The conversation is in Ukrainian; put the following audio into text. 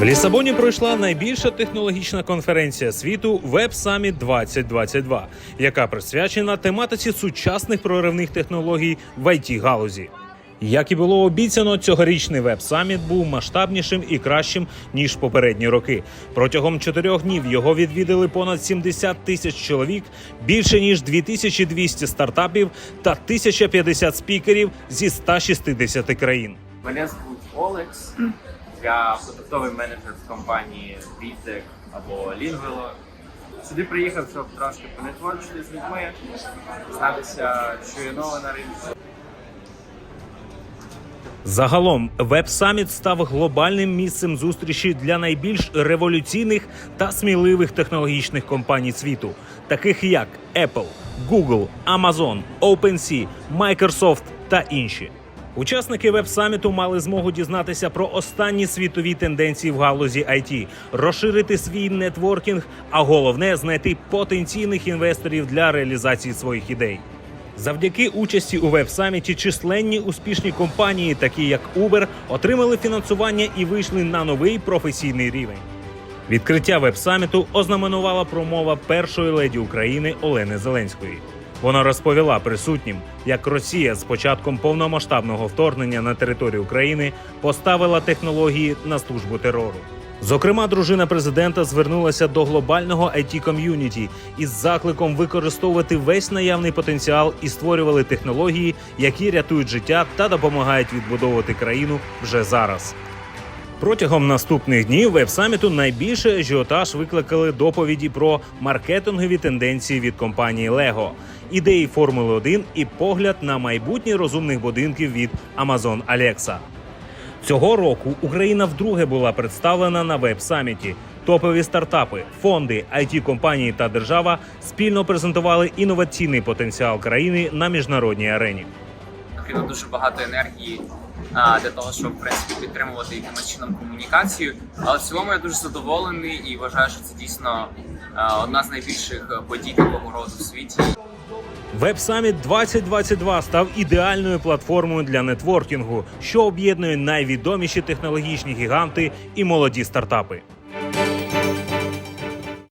В Лісабоні пройшла найбільша технологічна конференція світу Web Summit 2022, яка присвячена тематиці сучасних проривних технологій в it галузі. Як і було обіцяно, цьогорічний Summit був масштабнішим і кращим ніж попередні роки. Протягом чотирьох днів його відвідали понад 70 тисяч чоловік, більше ніж 2200 стартапів та 1050 спікерів зі 160 країн. Мене звуть Олекс. Я продуктовий менеджер в компанії Vitec або Lingvelo. Сюди приїхав, щоб трошки понетворчити з людьми, знатися, що є нове на ринку. Загалом Web Summit став глобальним місцем зустрічі для найбільш революційних та сміливих технологічних компаній світу, таких як Apple, Google, Amazon, OpenSea, Microsoft та інші. Учасники веб-саміту мали змогу дізнатися про останні світові тенденції в галузі IT, розширити свій нетворкінг, а головне знайти потенційних інвесторів для реалізації своїх ідей. Завдяки участі у веб-саміті численні успішні компанії, такі як Uber, отримали фінансування і вийшли на новий професійний рівень. Відкриття веб-саміту ознаменувала промова першої леді України Олени Зеленської. Вона розповіла присутнім, як Росія з початком повномасштабного вторгнення на територію України поставила технології на службу терору. Зокрема, дружина президента звернулася до глобального it ком'юніті із закликом використовувати весь наявний потенціал і створювали технології, які рятують життя та допомагають відбудовувати країну вже зараз. Протягом наступних днів веб-саміту найбільше ажіотаж викликали доповіді про маркетингові тенденції від компанії Lego, ідеї Формули 1 і погляд на майбутнє розумних будинків від Amazon Alexa. Цього року Україна вдруге була представлена на веб-саміті. Топові стартапи, фонди, it компанії та держава спільно презентували інноваційний потенціал країни на міжнародній арені. Потрібно дуже багато енергії для того, щоб в принципі підтримувати якимось чином комунікацію. Але в цілому я дуже задоволений і вважаю, що це дійсно одна з найбільших подій такого роду в світі. Веб-саміт 2022 став ідеальною платформою для нетворкінгу, що об'єднує найвідоміші технологічні гіганти і молоді стартапи.